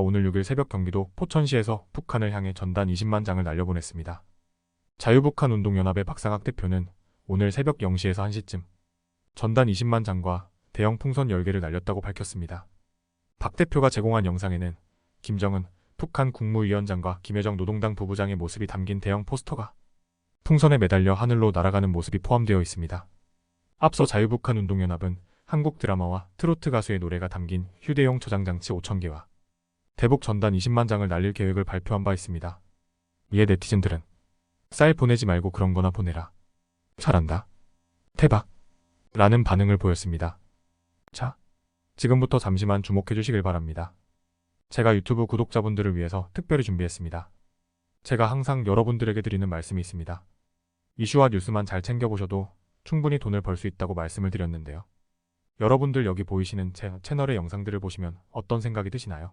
오늘 6일 새벽 경기도 포천시에서 북한을 향해 전단 20만 장을 날려보냈습니다. 자유북한 운동연합의 박상학 대표는 오늘 새벽 0시에서 1시쯤 전단 20만 장과 대형 풍선 10개를 날렸다고 밝혔습니다. 박 대표가 제공한 영상에는 김정은 북한 국무위원장과 김여정 노동당 부부장의 모습이 담긴 대형 포스터가 풍선에 매달려 하늘로 날아가는 모습이 포함되어 있습니다. 앞서 자유북한 운동연합은 한국 드라마와 트로트 가수의 노래가 담긴 휴대용 저장장치 5,000개와 대북 전단 20만 장을 날릴 계획을 발표한 바 있습니다. 이에 네티즌들은 쌀 보내지 말고 그런 거나 보내라. 잘한다. 대박. 라는 반응을 보였습니다. 자, 지금부터 잠시만 주목해 주시길 바랍니다. 제가 유튜브 구독자분들을 위해서 특별히 준비했습니다. 제가 항상 여러분들에게 드리는 말씀이 있습니다. 이슈와 뉴스만 잘 챙겨보셔도 충분히 돈을 벌 수 있다고 말씀을 드렸는데요. 여러분들 여기 보이시는 제 채널의 영상들을 보시면 어떤 생각이 드시나요?